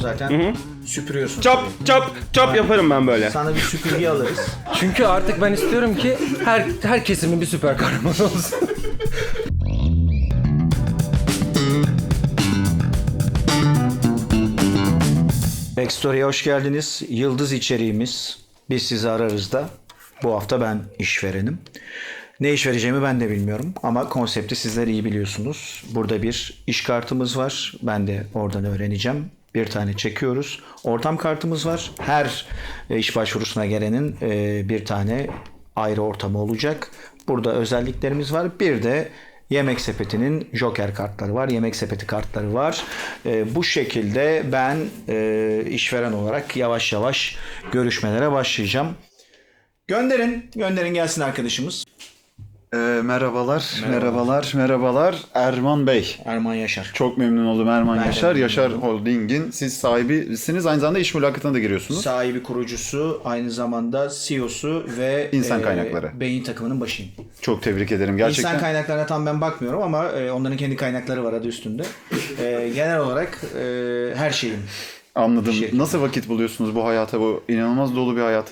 zaten süpürüyorsun. Çap çap çap yaparım ben böyle. Sana bir süpürge alırız. Çünkü artık ben istiyorum ki her her kesimin bir süper kahraman olsun. Backstory'e hoş geldiniz. Yıldız içeriğimiz. Biz sizi ararız da. Bu hafta ben işverenim. Ne iş vereceğimi ben de bilmiyorum ama konsepti sizler iyi biliyorsunuz. Burada bir iş kartımız var. Ben de oradan öğreneceğim. Bir tane çekiyoruz. Ortam kartımız var. Her e, iş başvurusuna gelenin e, bir tane ayrı ortamı olacak. Burada özelliklerimiz var. Bir de Yemek sepetinin Joker kartları var. Yemek sepeti kartları var. E, bu şekilde ben işveren olarak yavaş yavaş görüşmelere başlayacağım. Gönderin. Gönderin gelsin arkadaşımız. Ee, merhabalar, merhabalar, merhabalar. Erman Bey. Erman Yaşar. Çok memnun oldum Erman de Yaşar. memnun Yaşar Holding'in siz sahibisiniz. Aynı zamanda iş mülakatına da giriyorsunuz. Sahibi kurucusu, aynı zamanda CEO'su ve İnsan e, kaynakları. beyin takımının başıyım. Çok tebrik ederim. Gerçekten İnsan kaynaklarına tam ben bakmıyorum ama e, onların kendi kaynakları var adı üstünde. E, genel olarak e, her şeyim. anladım. Şirket. Nasıl vakit buluyorsunuz bu hayata? Bu inanılmaz dolu bir hayat.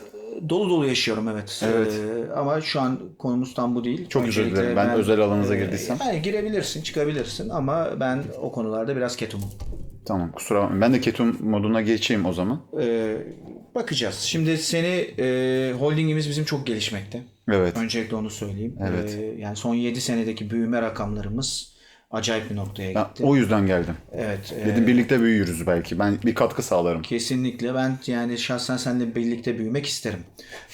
Dolu dolu yaşıyorum evet. Evet. E, ama şu an konumuz tam bu değil. Çok özür dilerim. Ben özel alanınıza girdiysem. Yani girebilirsin, çıkabilirsin ama ben o konularda biraz ketumum. Tamam kusura bakmayın. Ben de ketum moduna geçeyim o zaman. E, bakacağız. Şimdi seni e, holdingimiz bizim çok gelişmekte. Evet. Öncelikle onu söyleyeyim. Evet. E, yani son 7 senedeki büyüme rakamlarımız acayip bir noktaya Ben gitti. o yüzden geldim. Evet. e, Dedim birlikte büyüyoruz belki. Ben bir katkı sağlarım. Kesinlikle ben yani şahsen seninle birlikte büyümek isterim.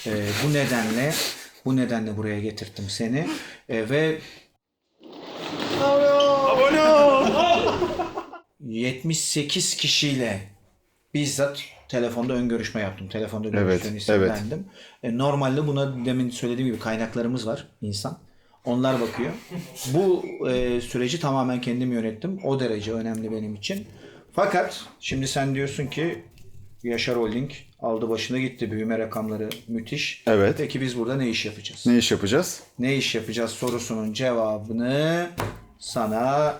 Ee, bu nedenle bu nedenle buraya getirttim seni Ee, ve 78 kişiyle bizzat telefonda ön görüşme yaptım. Telefonda ön Evet, ismi evet. E, normalde buna demin söylediğim gibi kaynaklarımız var insan. Onlar bakıyor. Bu e, süreci tamamen kendim yönettim. O derece önemli benim için. Fakat şimdi sen diyorsun ki Yaşar Holding aldı başına gitti. Büyüme rakamları müthiş. Evet. Peki biz burada ne iş yapacağız? Ne iş yapacağız? ne iş yapacağız sorusunun cevabını sana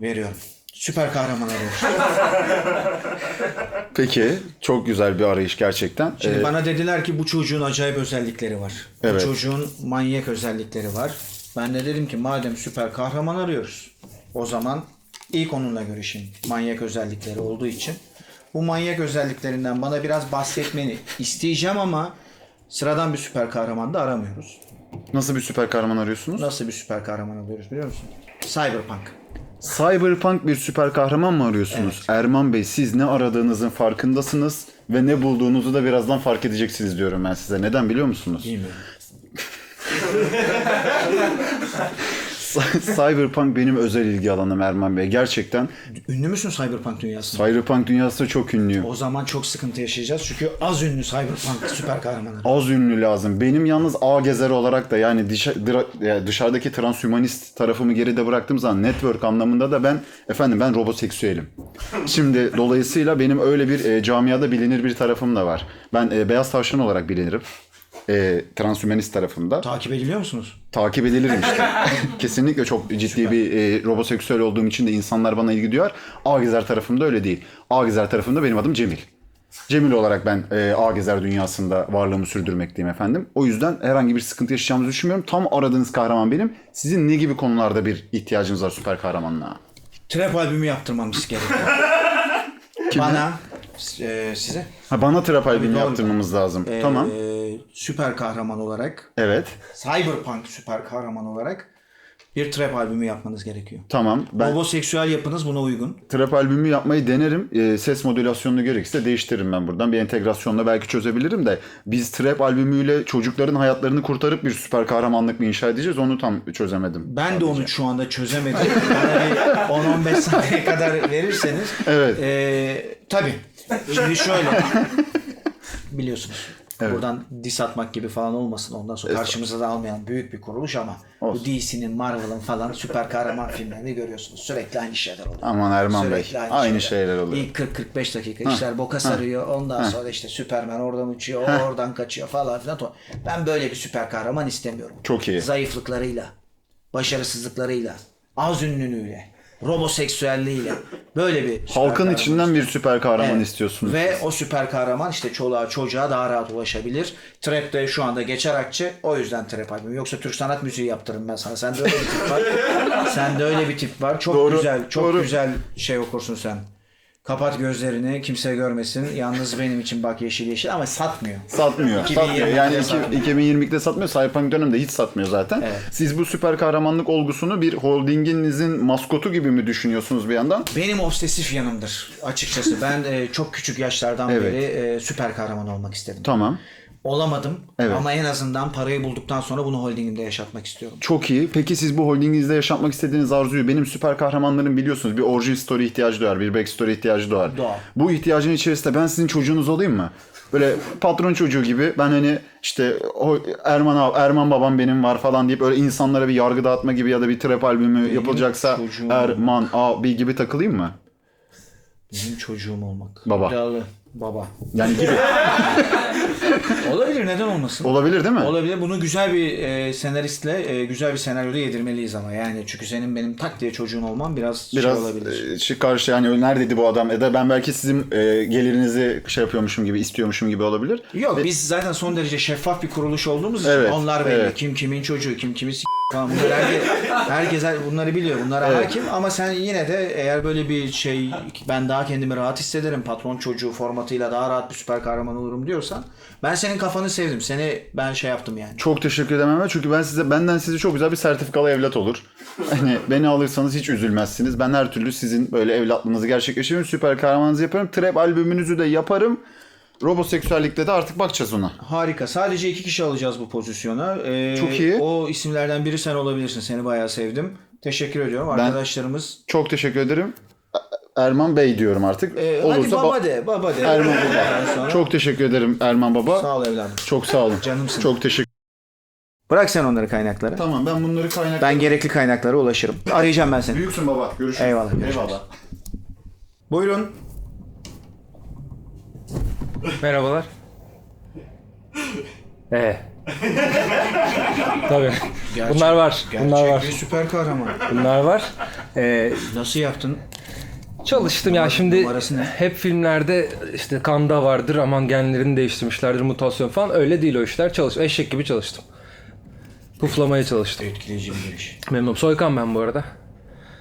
veriyorum. Süper kahraman. Peki. Çok güzel bir arayış gerçekten. Şimdi Ee, bana dediler ki bu çocuğun acayip özellikleri var. Evet. Bu çocuğun manyak özellikleri var. Ben de dedim ki madem süper kahraman arıyoruz o zaman ilk onunla görüşeyim. Manyak özellikleri olduğu için. Bu manyak özelliklerinden bana biraz bahsetmeni isteyeceğim ama sıradan bir süper kahraman da aramıyoruz. nasıl bir süper kahraman arıyorsunuz? Nasıl bir süper kahraman alıyoruz biliyor musun? Cyberpunk. Cyberpunk bir süper kahraman mı arıyorsunuz? Erman Bey siz ne aradığınızın farkındasınız ve ne bulduğunuzu da birazdan fark edeceksiniz diyorum ben size. Neden biliyor musunuz? Bilmiyorum. Cyberpunk benim özel ilgi alanım Erman Bey. Gerçekten Ünlü müsün Cyberpunk dünyasında? Cyberpunk dünyası çok ünlü. O zaman çok sıkıntı yaşayacağız çünkü az ünlü Cyberpunk süper kahramanı. Az ünlü lazım. Benim yalnız A gezer olarak da yani dışarıdaki transhümanist tarafımı geride bıraktığım zaman network anlamında da ben efendim ben roboseksüelim. Şimdi dolayısıyla benim öyle bir e, camiada bilinir bir tarafım da var. Ben e, beyaz tavşan olarak bilinirim. E, transhümanist tarafında. Takip ediliyor musunuz? takip edilirim işte. Kesinlikle çok ciddi bir e, roboseksüel olduğum için de insanlar bana ilgi duyar. Agezer tarafımda öyle değil. Agezer tarafında benim adım Cemil. Cemil olarak ben e, Agezer dünyasında varlığımı sürdürmekteyim efendim. O yüzden herhangi bir sıkıntı yaşayacağımızı düşünmüyorum. Tam aradığınız kahraman benim. Sizin ne gibi konularda bir ihtiyacınız var süper kahramanlığa? Trap albümü yaptırmamız gerekiyor. Bana, e, size Ha, bana trap albümü yaptırmamız lazım. e, tamam. Süper kahraman olarak, Evet. Cyberpunk süper kahraman olarak bir trap albümü yapmanız gerekiyor. Tamam. Ben Homoseksüel yapınız buna uygun. trap albümü yapmayı denerim. E, ses modülasyonunu gerekirse değiştiririm ben buradan. Bir entegrasyonla belki çözebilirim de biz trap albümüyle çocukların hayatlarını kurtarıp bir süper kahramanlık mı inşa edeceğiz onu tam çözemedim. Ben de onu şu anda çözemedim. Bir 10-15 saniye kadar verirseniz. Evet. Ee, tabii. Şimdi şöyle. Biliyorsunuz. Buradan dis atmak gibi falan olmasın. Ondan sonra karşımıza da almayan büyük bir kuruluş ama Olsun. bu DC'nin, Marvel'ın falan süper kahraman filmlerini görüyorsunuz. Sürekli aynı şeyler oluyor. Aman Erman Bey. Sürekli Aynı şeyler oluyor. İlk 40-45 dakika işler boka sarıyor. Ondan sonra işte Süperman oradan uçuyor, o oradan kaçıyor falan filan. Ben böyle bir süper kahraman istemiyorum. Çok iyi. Zayıflıklarıyla, başarısızlıklarıyla, az ünlülüğüyle. Roboseksüelliğiyle. Böyle bir süper Halkın kahraman içinden bir süper kahraman Evet. istiyorsunuz. Ve o süper kahraman işte çoluğa çocuğa daha rahat ulaşabilir. Trap de şu anda geçer akçe. O yüzden trap albümü. Yoksa Türk sanat müziği yaptırırım ben sana. Sende öyle bir tip var. Sende öyle bir tip var. Çok Doğru, güzel, çok doğru. güzel şey okursun sen. Kapat gözlerini, kimse görmesin. Yalnız benim için bak yeşil yeşil ama satmıyor. Satmıyor. 2022'de satmıyor. Yani satmıyor. 2022'de satmıyor. Cyberpunk döneminde hiç satmıyor zaten. Evet. Siz bu süper kahramanlık olgusunu bir holdinginizin maskotu gibi mi düşünüyorsunuz bir yandan? Benim obsesif yanımdır açıkçası. Ben e, çok küçük yaşlardan Evet. beri e, süper kahraman olmak istedim. Tamam. Olamadım Evet. ama en azından parayı bulduktan sonra bunu holdingimde yaşatmak istiyorum. Çok iyi. Peki siz bu holdinginizde yaşatmak istediğiniz arzuyu benim süper kahramanlarım biliyorsunuz bir origin story ihtiyacı doğar, bir backstory ihtiyacı doğar. Doğar. Bu ihtiyacın içerisinde ben sizin çocuğunuz olayım mı? Böyle patron çocuğu gibi ben hani işte o Erman abi, Erman babam benim var falan deyip öyle insanlara bir yargı dağıtma gibi ya da bir trap albümü yapılacaksa çocuğum. Erman abi gibi takılayım mı? Benim çocuğum olmak. Baba. İddialı. Baba. Yani gibi. Olabilir neden olmasın? Olabilir değil mi? Olabilir. Bunu güzel bir e, senaristle e, güzel bir senaryoda yedirmeliyiz ama yani çünkü senin benim tak diye çocuğun olman biraz, Biraz şey olabilir. e, şey karşı yani neredeydi bu adam ya da ben belki sizin e, gelirinizi şey yapıyormuşum gibi istiyormuşum gibi olabilir. Yok biz zaten son derece şeffaf bir kuruluş olduğumuz için Evet, onlar belli. evet. Kim kimin çocuğu, kim kimi s- falan. Bunlar herkes, herkes bunları biliyor. Bunlara hakim ama sen yine de eğer böyle bir şey ben daha kendimi rahat hissederim. Patron çocuğu formatıyla daha rahat bir süper kahraman olurum diyorsan ben senin kafanı sevdim. Seni ben şey yaptım yani. Çok teşekkür ederim Mehmet çünkü ben size benden size çok güzel bir sertifikalı evlat olur. Hani beni alırsanız hiç üzülmezsiniz. Ben her türlü sizin böyle evlatlığınızı gerçekleştiririm. Süper kahramanınızı yaparım. Trap albümünüzü de yaparım. Roboseksüellikte de artık bakacağız ona. Harika. Sadece iki kişi alacağız bu pozisyona. Ee, Çok iyi. O isimlerden biri sen olabilirsin. Seni bayağı sevdim. Teşekkür ediyorum. Arkadaşlarımız Çok teşekkür ederim. Erman Bey diyorum artık. Ee, hadi Olursa baba ba- de, baba de. Erman Baba. sonra- Çok teşekkür ederim Erman Baba. Sağ ol evladım. Çok sağ olun. Canımsın. Çok teşekkür Bırak sen onları kaynaklara. Tamam ben bunları kaynak... Ben gerekli kaynaklara ulaşırım. Arayacağım ben seni. Büyüksün baba. Görüşürüz. Eyvallah, görüşürüz. Eyvallah. Buyurun. Merhabalar. Ee. Tabii. Gerçek- Bunlar var. Bunlar Gerçek var. bir süper kahraman. Bunlar var. Ee, Nasıl yaptın? Çalıştım ya şimdi numarası ne? hep filmlerde işte kanda vardır aman genlerini değiştirmişlerdir mutasyon falan öyle değil o işler çalış eşek gibi çalıştım. Puflamaya çalıştım. Etkileyici bir giriş. Memnunum. Soykan ben bu arada.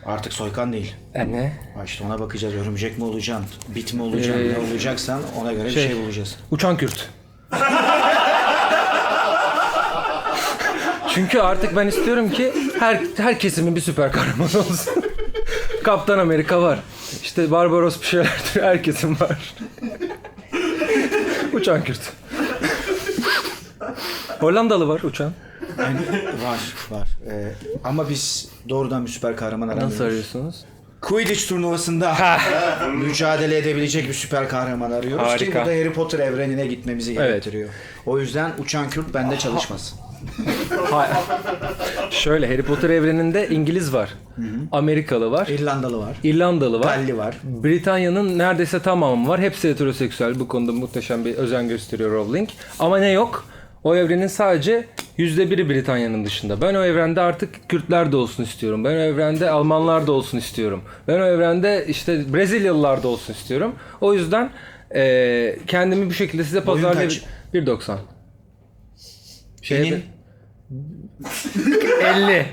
Artık soykan değil. E ne? Ha işte ona bakacağız. Örümcek mi olacaksın? Bit mi olacaksın? Ee, ne olacaksan ona göre şey- bir şey bulacağız. Uçan Kürt. Çünkü artık ben istiyorum ki her her kesimin bir süper kahraman olsun. Kaptan Amerika var. İşte Barbaros bir şeyler herkesin var. uçan Kürt. Hollandalı var uçan. Var, var. Ee, ama biz doğrudan bir süper kahraman aramıyoruz. Nasıl arıyorsunuz? Quidditch turnuvasında mücadele edebilecek bir süper kahraman arıyoruz ki Harika. bu da Harry Potter evrenine gitmemizi gerektiriyor. O yüzden uçan Kürt bende çalışmaz. Hayır. Şöyle Harry Potter evreninde İngiliz var. Amerikalı var. İrlandalı var. İrlandalı var. Galli var. Britanya'nın neredeyse tamamı var. Hepsi heteroseksüel. Bu konuda muhteşem bir özen gösteriyor Rowling. Ama ne yok? O evrenin sadece yüzde biri Britanya'nın dışında. Ben o evrende artık Kürtler de olsun istiyorum. Ben o evrende Almanlar da olsun istiyorum. Ben o evrende işte Brezilyalılar da olsun istiyorum. O yüzden eee, kendimi bu şekilde size pazarlayabilirim. 1.90. Senin 50.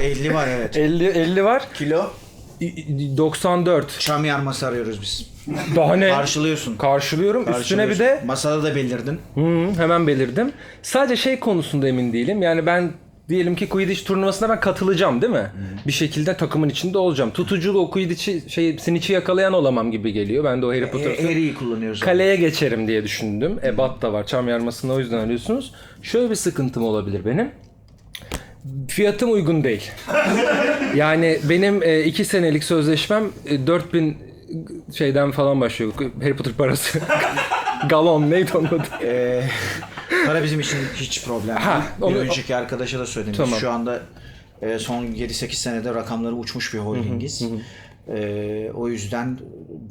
50 var evet. 50 50 var. Kilo 94. çam yarması arıyoruz biz. Daha ne? Karşılıyorsun. Karşılıyorum. Üstüne bir Karşılıyorsun. de Masada da belirledin. Hı, hemen belirdim. Sadece şey konusunda emin değilim. Yani ben diyelim ki Quidditch turnuvasına ben katılacağım değil mi? Bir şekilde takımın içinde olacağım. Tutuculu o Quidditch'i şey Snitch'i yakalayan olamam gibi geliyor. Ben de o Harry Potter E, Harry'i kullanıyoruz. kaleye geçerim diye düşündüm. Ebat da var. Çam yarmasını o yüzden arıyorsunuz. Şöyle bir sıkıntım olabilir benim. Fiyatım uygun değil. yani benim e, iki senelik sözleşmem e, 4000 şeyden falan başlıyor. Harry Potter parası. Galon neydi onun adı? Para bizim için hiç problem değil. Ha, bir onu- önceki arkadaşa da söyledim. Biz Tamam. Şu anda e, son 7-8 senede rakamları uçmuş bir holdingiz. Ee, o yüzden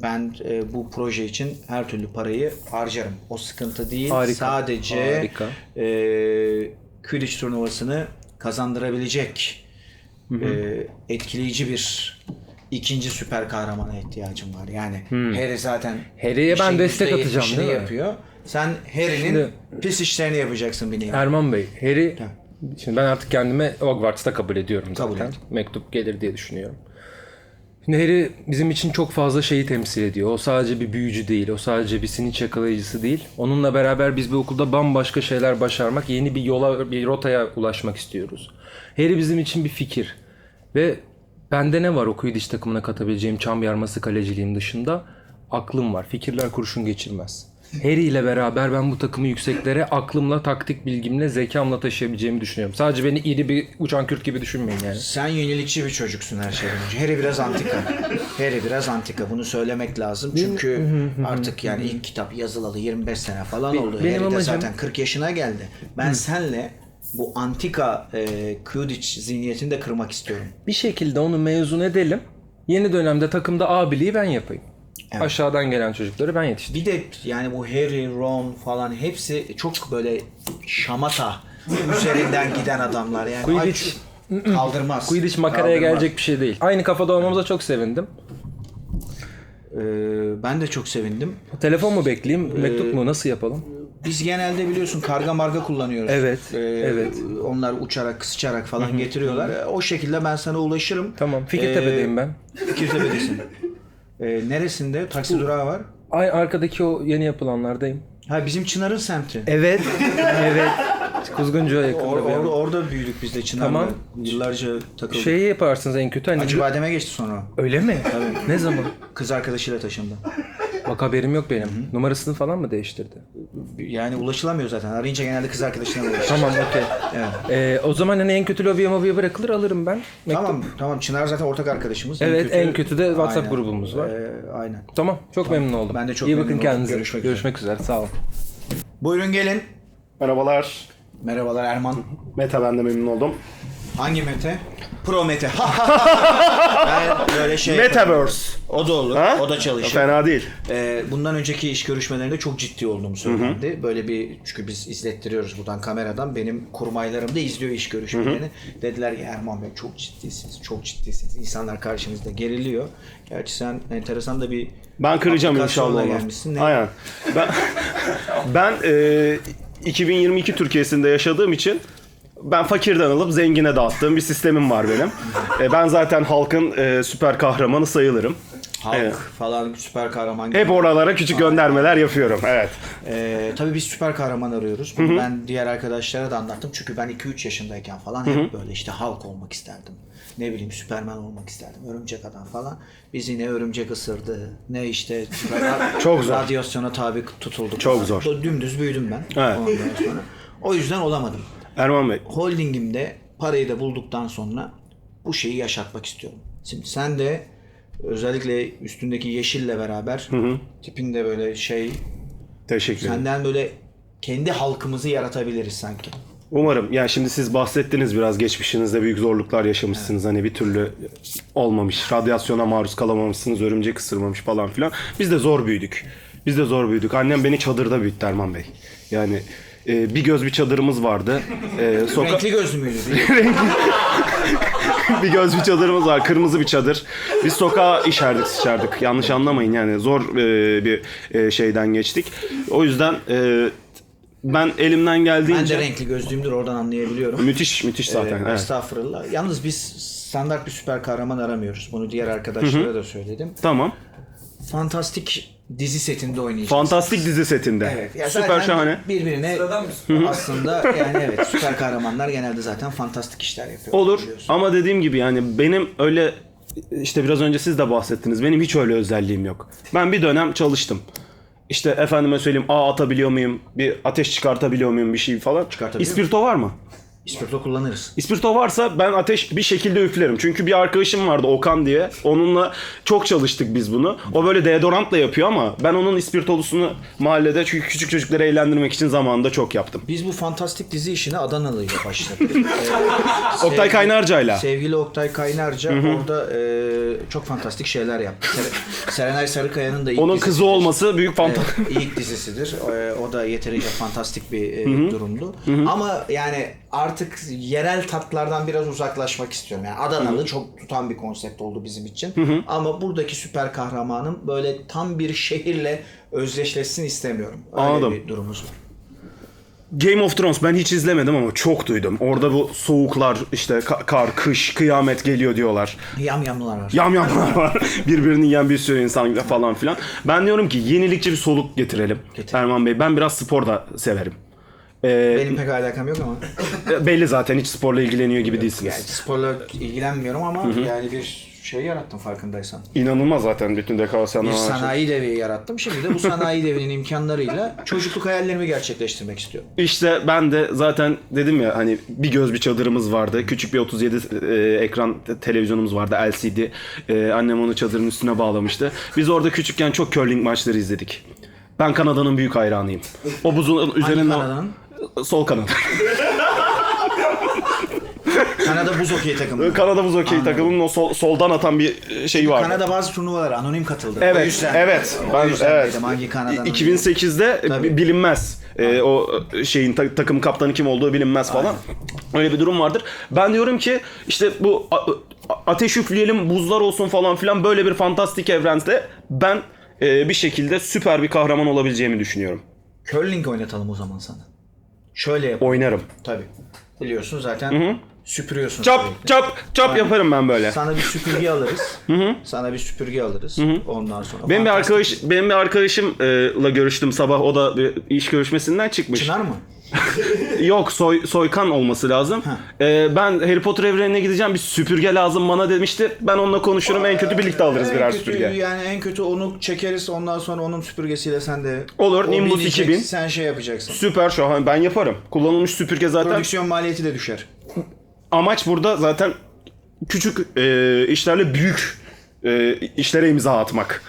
ben e, bu proje için her türlü parayı harcarım. O sıkıntı değil. Harika, Sadece harika. e, Quidditch turnuvasını kazandırabilecek e, etkileyici bir ikinci süper kahramana ihtiyacım var. Yani Harry zaten Harry'ye ben işin destek %70'ini atacağım, değil mi? yapıyor. Sen Harry'nin Şimdi- pis işlerini yapacaksın bir nevi. Erman Bey, Harry... Şimdi ben artık kendimi Hogwarts'ta kabul ediyorum zaten. Kabul et. Mektup gelir diye düşünüyorum. Şimdi Harry bizim için çok fazla şeyi temsil ediyor. O sadece bir büyücü değil, o sadece bir sinir yakalayıcısı değil. Onunla beraber biz bir okulda bambaşka şeyler başarmak, yeni bir yola, bir rotaya ulaşmak istiyoruz. Harry bizim için bir fikir. Ve bende ne var o Quidditch takımına katabileceğim çam yarması kaleciliğim dışında? Aklım var. Fikirler kurşun geçirmez. Harry ile beraber ben bu takımı yükseklere aklımla, taktik bilgimle, zekamla taşıyabileceğimi düşünüyorum. Sadece beni iri bir uçan kürt gibi düşünmeyin yani. Sen yenilikçi bir çocuksun her şeyden önce. Harry biraz antika. Harry biraz antika. Bunu söylemek lazım. Çünkü artık yani ilk kitap yazılalı 25 sene falan oldu. benim Harry de amacım- zaten 40 yaşına geldi. Ben senle bu antika e, Quidditch zihniyetini de kırmak istiyorum. Bir şekilde onu mezun edelim. Yeni dönemde takımda abiliği ben yapayım. Aşağıdan gelen çocukları ben yetiştireyim. Bir de yani bu Harry, Ron falan hepsi çok böyle şamata üzerinden giden adamlar. Yani Quidditch- kaldırmaz. Quidditch makaraya Kaldırmaz. gelecek bir şey değil. Aynı kafada olmamıza çok sevindim. Ee, ben de çok sevindim. Telefon mu bekleyeyim, mektup mu? Nasıl yapalım? Biz genelde biliyorsun karga marga kullanıyoruz. Evet, Ee, evet. Onlar uçarak, sıçarak falan getiriyorlar. Ee, O şekilde ben sana ulaşırım. Tamam. Fikirtepe'deyim ben. Fikirtepe'desin. Ee, neresinde? Taksi durağı var. Ay arkadaki o yeni yapılanlardayım. Ha bizim Çınar'ın semti. Evet. evet. Kuzguncu'ya yakında Or- yer. orada, büyüdük biz de Çınar'la. Tamam. Yıllarca takıldık. Şeyi yaparsınız en kötü hani... Acı bademe geçti sonra. Öyle mi? Ne zaman? Kız arkadaşıyla taşındı. Bak haberim yok benim. Numarasını falan mı değiştirdi? Yani ulaşılamıyor zaten. Arayınca genelde kız arkadaşına ulaşıyor. Tamam okey. Evet. Ee, o zaman hani en kötü lobiye mobiye bırakılır alırım ben. Mektup. Tamam, tamam. Çınar zaten ortak arkadaşımız. Evet, en kötü de WhatsApp grubumuz var. Ee, aynen. Tamam. Çok memnun oldum. Ben de çok İyi memnun bakın oldum. kendinize. Görüşmek Görüşmek, üzere. üzere. Sağ olun. Buyurun gelin. Merhabalar. Merhabalar Erman. Meta ben de memnun oldum. Hangi Mete? Pro Mete. ben böyle şey Metaverse. O da olur. Ha? O da çalışır. Fena değil. Ee, bundan önceki iş görüşmelerinde çok ciddi olduğumu söylendi. Böyle bir çünkü biz izlettiriyoruz buradan kameradan. Benim kurmaylarım da izliyor iş görüşmelerini. Dediler ki Erman Bey çok ciddisiniz. Çok ciddisiniz. İnsanlar karşınızda geriliyor. Gerçi sen enteresan da bir Ben kıracağım inşallah gelmişsin. Ne? Aynen. Ben, ben e, 2022 Türkiye'sinde yaşadığım için ben fakirden alıp zengine dağıttığım bir sistemim var benim. E, ben zaten halkın e, süper kahramanı sayılırım. Halk Evet. falan süper kahraman. Hep oralara küçük göndermeler yapıyorum. Evet. Ee, tabii biz süper kahraman arıyoruz. Bunu ben diğer arkadaşlara da anlattım. Çünkü ben 2-3 yaşındayken falan hep böyle işte Hulk olmak isterdim. Ne bileyim Süperman olmak isterdim. Örümcek adam falan. Bizi ne örümcek ısırdı ne işte Çok zor. radyasyona tabi tutulduk. Çok zor. Dümdüz büyüdüm ben. Evet. Ondan sonra. O yüzden olamadım. Erman Bey. Holdingimde parayı da bulduktan sonra bu şeyi yaşatmak istiyorum. Şimdi sen de özellikle üstündeki yeşille beraber tipin de böyle şey Teşekkür ederim. Senden böyle kendi halkımızı yaratabiliriz sanki. Umarım. Yani şimdi siz bahsettiniz biraz geçmişinizde büyük zorluklar yaşamışsınız. Hani bir türlü olmamış. Radyasyona maruz kalamamışsınız. Örümcek ısırmamış falan filan. Biz de zor büyüdük. Biz de zor büyüdük. Annem beni çadırda büyüttü Erman Bey. Yani e, bir göz bir çadırımız vardı. E, soka- Renkli gözlü müydü? bir göz bir çadırımız var. Kırmızı bir çadır. Biz sokağa işerdik sıçardık. Yanlış anlamayın yani. Zor e, bir e, şeyden geçtik. O yüzden e, ben elimden ben geldiğince... de renkli gözlüğümdür oradan anlayabiliyorum. Müthiş müthiş zaten. Ee, evet. Estağfurullah. Yalnız biz standart bir süper kahraman aramıyoruz. Bunu diğer arkadaşlara da söyledim. Tamam. Fantastik dizi setinde oynayacağız. Fantastik dizi setinde. Evet. Ya Süper zaten şahane. Birbirine aslında yani evet süper kahramanlar genelde zaten fantastik işler yapıyor. Olur biliyorsun. ama dediğim gibi yani benim öyle işte biraz önce siz de bahsettiniz. Benim hiç öyle özelliğim yok. Ben bir dönem çalıştım. İşte efendime söyleyeyim ağ atabiliyor muyum? Bir ateş çıkartabiliyor muyum bir şey falan. Çıkartabiliyor İspirto var mı? İspirto kullanırız. İspirto varsa ben ateş bir şekilde üflerim. Çünkü bir arkadaşım vardı Okan diye. Onunla çok çalıştık biz bunu. O böyle deodorantla yapıyor ama ben onun ispirtolusunu mahallede çünkü küçük çocukları eğlendirmek için zamanında çok yaptım. Biz bu fantastik dizi işine Adanalı ile başladık. Ee, Oktay Kaynarca'yla. Sevgili Oktay Kaynarca orada e, çok fantastik şeyler yaptı. Sere- Serenay Sarıkaya'nın da ilk Onun dizisidir. kızı olması büyük fanta. Evet, ilk dizisidir. E, o da yeterince fantastik bir e, durumdu. Ama yani artık yerel tatlardan biraz uzaklaşmak istiyorum. Yani Adanalı çok tutan bir konsept oldu bizim için. Ama buradaki süper kahramanım böyle tam bir şehirle özdeşleşsin istemiyorum. Öyle Anladım. bir durumumuz var. Game of Thrones ben hiç izlemedim ama çok duydum. Orada bu soğuklar işte ka- kar, kış, kıyamet geliyor diyorlar. Yamyamlılar var. Yamyamlar var. Birbirini yiyen bir sürü insan falan filan. Ben diyorum ki yenilikçi bir soluk getirelim. Getir. Erman Bey ben biraz spor da severim. Ee, Benim pek alakam yok ama. belli zaten hiç sporla ilgileniyor gibi Yani değilsiniz. sporla ilgilenmiyorum ama yani bir şey yarattım farkındaysan. İnanılmaz zaten bütün Bir dekorasyonlar. var. sanayi devi yarattım. Şimdi de bu sanayi devinin imkanlarıyla çocukluk hayallerimi gerçekleştirmek istiyorum. İşte ben de zaten dedim ya hani bir göz bir çadırımız vardı. Küçük bir 37 e, ekran te- televizyonumuz vardı LCD. E, annem onu çadırın üstüne bağlamıştı. Biz orada küçükken çok curling maçları izledik. Ben Kanada'nın büyük hayranıyım. O buzun üzerinde... Kanada'nın? Sol kanat. Kanada buz okey takımı. Kanada buz okey takımının o sol- soldan atan bir şeyi vardı. Kanada bazı turnuvalara anonim katıldı. Evet, o yüzden, evet. O Ben yüzden evet. dedim hangi Kanada'nın. 2008'de Tabii. bilinmez. Ee, o şeyin ta- takım kaptanı kim olduğu bilinmez falan. Öyle bir durum vardır. Ben diyorum ki işte bu ateş üfleyelim, buzlar olsun falan filan böyle bir fantastik evrende ben e, bir şekilde süper bir kahraman olabileceğimi düşünüyorum. Curling oynatalım o zaman sana. Şöyle yap. Oynarım. Tabii. Biliyorsun zaten süpürüyorsun. Çap sürekli. çap çap yaparım ben böyle. Sana bir süpürge alırız. Sana bir süpürge alırız. Ondan sonra. Benim bir arkadaş benim bir arkadaşımla görüştüm sabah. O da bir iş görüşmesinden çıkmış. Çınar mı? Yok soy, soykan olması lazım. Ee, ben Harry Potter evrenine gideceğim bir süpürge lazım bana demişti. Ben onunla konuşurum en kötü birlikte alırız En birer kötü, süpürge. Yani en kötü onu çekeriz ondan sonra onun süpürgesiyle sen de Olur, o Nimbus binecek, 2000. Sen şey yapacaksın. Süper şu an ben yaparım. Kullanılmış süpürge zaten. Prodüksiyon maliyeti de düşer. Amaç burada zaten küçük e, işlerle büyük e, işlere imza atmak.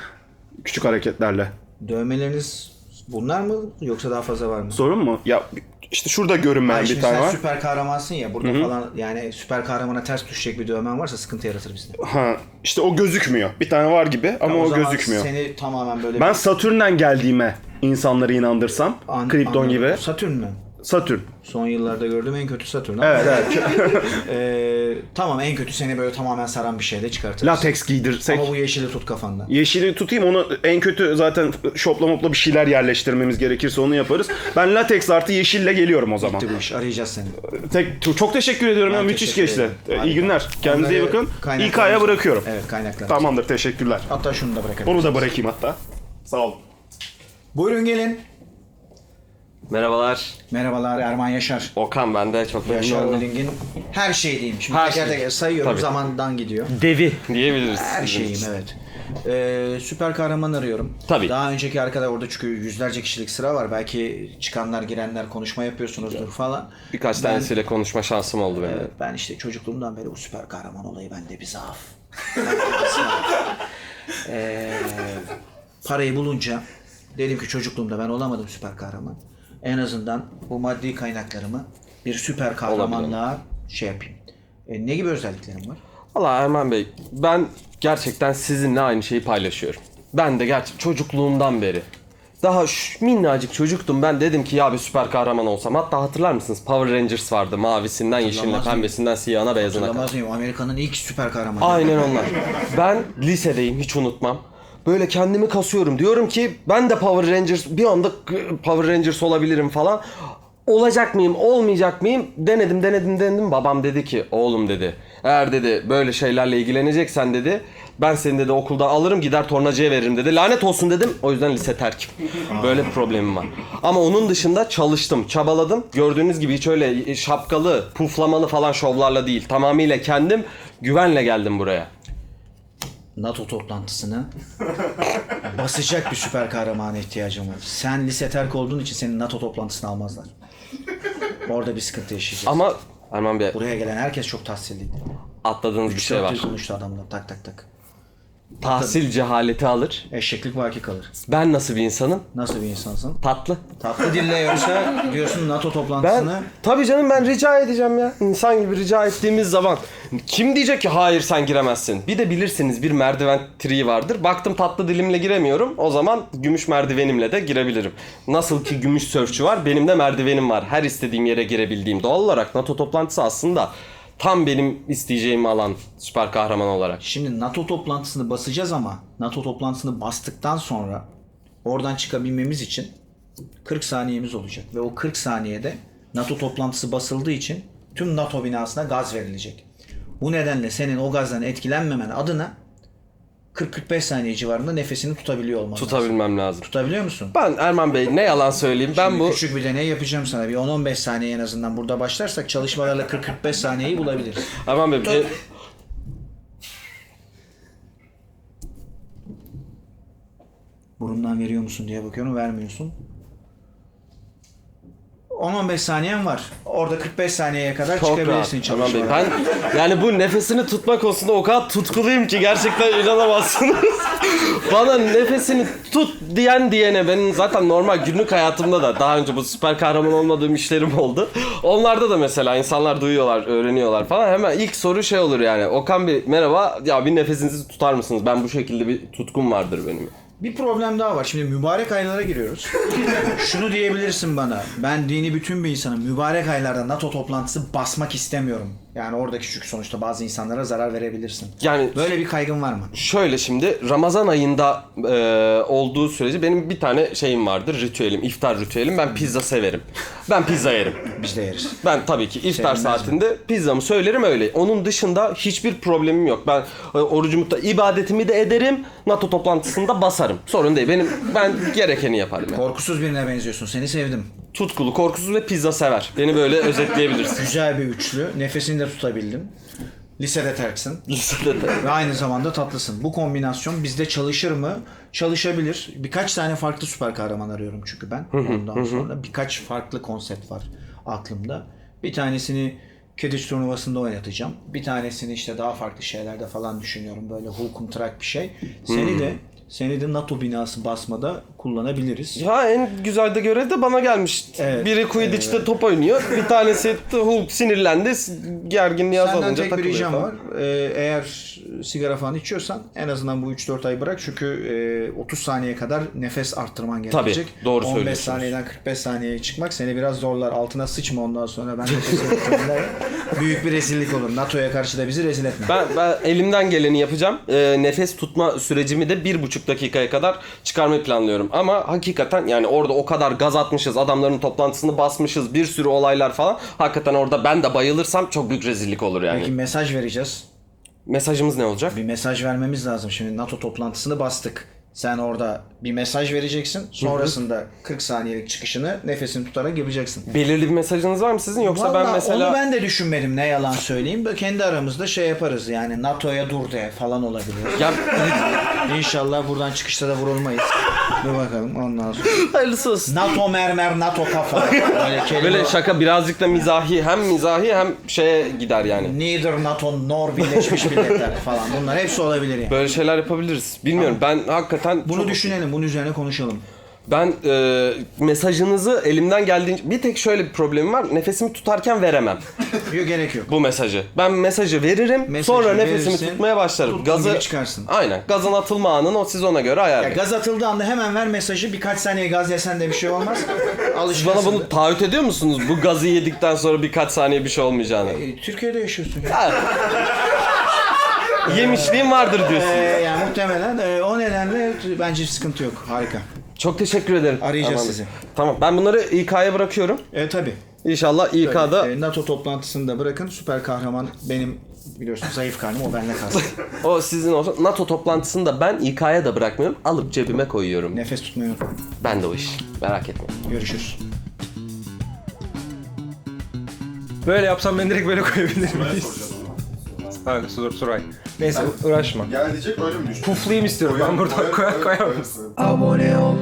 Küçük hareketlerle. Dövmeleriniz bunlar mı yoksa daha fazla var mı? Sorun mu? Ya işte şurada görünmeyen bir tane sen var. süper kahramansın ya burada falan yani süper kahramana ters düşecek bir dövmen varsa sıkıntı yaratır bizde. Ha, işte o gözükmüyor. Bir tane var gibi ama o, zaman gözükmüyor. Seni tamamen böyle Ben Satürn'den geldiğime insanları inandırsam, An- Krypton gibi. Satürn mü? Satürn. Son yıllarda gördüğüm en kötü Satürn. ama- Evet evet. Ee, tamam en kötü seni böyle tamamen saran bir şeyle çıkartırız. Lateks giydirsek. Ama bu yeşili tut kafanda. Yeşili tutayım onu en kötü zaten şopla mopla bir şeyler yerleştirmemiz gerekirse onu yaparız. Ben lateks artı yeşille geliyorum o zaman. Bitti bu iş. Arayacağız seni. Tek, çok teşekkür ediyorum ya müthiş teşekkür geçti. ederim. Ee, Harika. İyi günler. Kendinize iyi Onları bakın. kaynaklarımız- İK'ya bırakıyorum. Evet kaynaklar. Tamamdır teşekkürler. Hatta şunu da bırakalım. Onu da bırakayım hatta. Sağ olun. Buyurun gelin. Merhabalar. Merhabalar Erman Yaşar. Okan ben de çok memnun Yaşar oldum. Holding'in her şeydeyim. Şimdi Her teker şey. teker sayıyorum Tabii. zamandan gidiyor. Devi. Diyebiliriz. Her şeyim evet. Ee, süper kahraman arıyorum. Tabii. Daha önceki arkada orada çünkü yüzlerce kişilik sıra var. Belki çıkanlar girenler konuşma yapıyorsunuzdur falan. Birkaç tanesiyle konuşma şansım oldu benim. Evet, ben işte çocukluğumdan beri bu süper kahraman olayı bende bir zaaf. Bende bir zaaf. Ee, parayı bulunca dedim ki çocukluğumda ben olamadım süper kahraman. En azından bu maddi kaynaklarımı bir süper kahramanlığa şey yapayım. E, ne gibi özelliklerim var? Valla Erman Bey ben gerçekten sizinle aynı şeyi paylaşıyorum. Ben de gerçek çocukluğumdan beri. Daha şu minnacık çocuktum ben dedim ki ya bir süper kahraman olsam. Hatta hatırlar mısınız Power Rangers vardı mavisinden yeşiline pembesinden siyahına beyazına kadar. Hatırlamaz mıyım? Amerika'nın ilk süper kahramanı. Aynen onlar. Ben lisedeyim hiç unutmam. Böyle kendimi kasıyorum. Diyorum ki ben de Power Rangers bir anda Power Rangers olabilirim falan. Olacak mıyım, olmayacak mıyım? Denedim, denedim, denedim. Babam dedi ki, oğlum dedi. Eğer dedi böyle şeylerle ilgileneceksen dedi. Ben seni dedi okulda alırım gider tornacıya veririm dedi. Lanet olsun dedim. O yüzden lise terkim. Böyle bir problemim var. Ama onun dışında çalıştım, çabaladım. Gördüğünüz gibi hiç öyle şapkalı, puflamalı falan şovlarla değil. Tamamıyla kendim güvenle geldim buraya. NATO toplantısını basacak bir süper kahramana ihtiyacım var. Sen lise terk olduğun için seni NATO toplantısına almazlar. Orada bir sıkıntı yaşayacağız. Ama Erman Bey Buraya gelen herkes çok tahsilliydi. atladığınız bir şey var. konuştu adamla tak tak tak. Tahsil cehaleti alır. Eşeklik vaki kalır. Ben nasıl bir insanım? Nasıl bir insansın? Tatlı. Tatlı dille yoksa diyorsun NATO Ben toplantısını tabii canım ben rica edeceğim ya. İnsan gibi rica ettiğimiz zaman kim diyecek ki hayır sen giremezsin. Bir de bilirsiniz bir merdiven triği vardır. Baktım tatlı dilimle giremiyorum. O zaman gümüş merdivenimle de girebilirim. Nasıl ki gümüş sörfçü var benim de merdivenim var. Her istediğim yere girebildiğim. Doğal olarak NATO toplantısı aslında tam benim isteyeceğim alan süper kahraman olarak. Şimdi NATO toplantısını basacağız ama NATO toplantısını bastıktan sonra oradan çıkabilmemiz için 40 saniyemiz olacak ve o 40 saniyede NATO toplantısı basıldığı için tüm NATO binasına gaz verilecek. Bu nedenle senin o gazdan etkilenmemen adına 40-45 saniye civarında nefesini tutabiliyor olman lazım. Tutabilmem lazım. Tutabiliyor musun? Ben Erman Bey ne yalan söyleyeyim ben Şimdi bu Küçük bir deney yapacağım sana. Bir 10-15 saniye en azından burada başlarsak çalışmalarla 40-45 saniyeyi bulabiliriz. Erman Bey e, Burundan veriyor musun diye bakıyorum vermiyorsun. 10-15 saniyen var. Orada 45 saniyeye kadar Çok rahat. çıkabilirsin Erman Bey. çalışmalara. Ben yani bu nefesini tutma konusunda o kadar tutkuluyum ki gerçekten inanamazsınız. Bana nefesini tut diyen diyene benim zaten normal günlük hayatımda da daha önce bu süper kahraman olmadığım işlerim oldu. Onlarda da mesela insanlar duyuyorlar, öğreniyorlar falan. Hemen ilk soru şey olur yani. Okan Bey merhaba ya bir nefesinizi tutar mısınız? Ben bu şekilde bir tutkum vardır benim. Bir problem daha var. Şimdi mübarek aylara giriyoruz. Şunu diyebilirsin bana. Ben dini bütün bir insanım. Mübarek aylarda NATO toplantısı basmak istemiyorum. Yani oradaki çünkü sonuçta bazı insanlara zarar verebilirsin. Yani Böyle bir kaygın var mı? Şöyle şimdi Ramazan ayında e, olduğu sürece benim bir tane şeyim vardır ritüelim iftar ritüelim ben pizza severim. Ben pizza yerim. Biz de yeriz. Ben tabii ki iftar Sevinmez saatinde pizzamı söylerim öyle. Onun dışında hiçbir problemim yok. Ben e, orucumu da ibadetimi de ederim. NATO toplantısında basarım. Sorun değil. Benim ben gerekeni yaparım. Yani. Korkusuz birine benziyorsun. Seni sevdim. Tutkulu, korkusuz ve pizza sever. Beni böyle özetleyebilirsin. Güzel bir üçlü. Nefesini de tutabildin. Lisede terksin. Lisede de. Ve aynı zamanda tatlısın. Bu kombinasyon bizde çalışır mı? Çalışabilir. Birkaç tane farklı süper kahraman arıyorum çünkü ben. Ondan sonra birkaç farklı konsept var aklımda. Bir tanesini Kediç turnuvasında oynatacağım. Bir tanesini işte daha farklı şeylerde falan düşünüyorum. Böyle hulkum trak bir şey. Seni de seni de NATO binası basmada kullanabiliriz. Ya en güzel de görev de bana gelmiş. Evet, Biri Quidditch'te top oynuyor. Bir tanesi de Hulk sinirlendi. Gerginliği Senden azalınca tek bir takılıyor ricam var. Ee, eğer sigara falan içiyorsan en azından bu 3-4 ay bırak. Çünkü e, 30 saniye kadar nefes arttırman gerekecek. doğru 15 söylüyorsunuz. saniyeden 45 saniyeye çıkmak seni biraz zorlar. Altına sıçma ondan sonra. Ben nefes büyük bir rezillik olur. NATO'ya karşı da bizi rezil etme. Ben, ben elimden geleni yapacağım. Ee, nefes tutma sürecimi de bir buçuk dakikaya kadar çıkarmayı planlıyorum. Ama hakikaten yani orada o kadar gaz atmışız, adamların toplantısını basmışız, bir sürü olaylar falan. Hakikaten orada ben de bayılırsam çok büyük rezillik olur yani. Peki mesaj vereceğiz. Mesajımız ne olacak? Bir mesaj vermemiz lazım. Şimdi NATO toplantısını bastık. Sen orada bir mesaj vereceksin. Sonrasında 40 saniyelik çıkışını nefesini tutarak yapacaksın. Belirli bir mesajınız var mı sizin yoksa ben Vallahi mesela onu ben de düşünmedim ne yalan söyleyeyim. Böyle kendi aramızda şey yaparız yani NATO'ya dur de falan olabilir. ya İnşallah buradan çıkışta da vurulmayız. Dur bakalım ondan sonra. hayırlısı olsun. NATO mermer, NATO kafa. Böyle. Böyle şaka birazcık da mizahi hem mizahi hem şeye gider yani. Neither NATO nor Birleşmiş Milletler falan. Bunlar hepsi olabilir yani. Böyle şeyler yapabiliriz. Bilmiyorum ben hakikaten Bunu çok- düşünelim, bunun üzerine konuşalım. Ben e, mesajınızı elimden geldiğince bir tek şöyle bir problemim var. Nefesimi tutarken veremem Yok gerek yok. bu mesajı. Ben mesajı veririm. Mesajı sonra nefesimi verirsin, tutmaya başlarım. tuttuğun Gazı gibi çıkarsın. Aynen. Gazın atılma anını o siz ona göre Ya ayarlayın. gaz atıldığı anda hemen ver mesajı. Birkaç saniye gaz yesen de bir şey olmaz. Siz Alışırsın. bana bunu taahhüt ediyor musunuz? Bu gazı yedikten sonra birkaç saniye bir şey olmayacağını. E, Türkiye'de yaşıyorsun. Yemişliğim vardır Ee, diyorsun. yani muhtemelen e, o nedenle bence sıkıntı yok. Harika. Çok teşekkür ederim. Arayacağız Tamam. sizi. Tamam. Ben bunları İK'ya bırakıyorum. E tabi. İnşallah İK'da E, NATO toplantısını da bırakın. Süper kahraman benim biliyorsun zayıf karnım o benimle kalsın. o sizin olsun. NATO toplantısında ben İK'ya da bırakmıyorum. Alıp cebime koyuyorum. Nefes tutmayı unutma. Ben de o iş. Merak etmeyin. Görüşürüz. Böyle yapsam ben direkt böyle koyabilir miyiz? Ha, Sur Suray. Neyse uğraşma. Gel diyecek öyle mi düşün? Puflayayım istiyorum ben burada koy koyamam. Abone ol,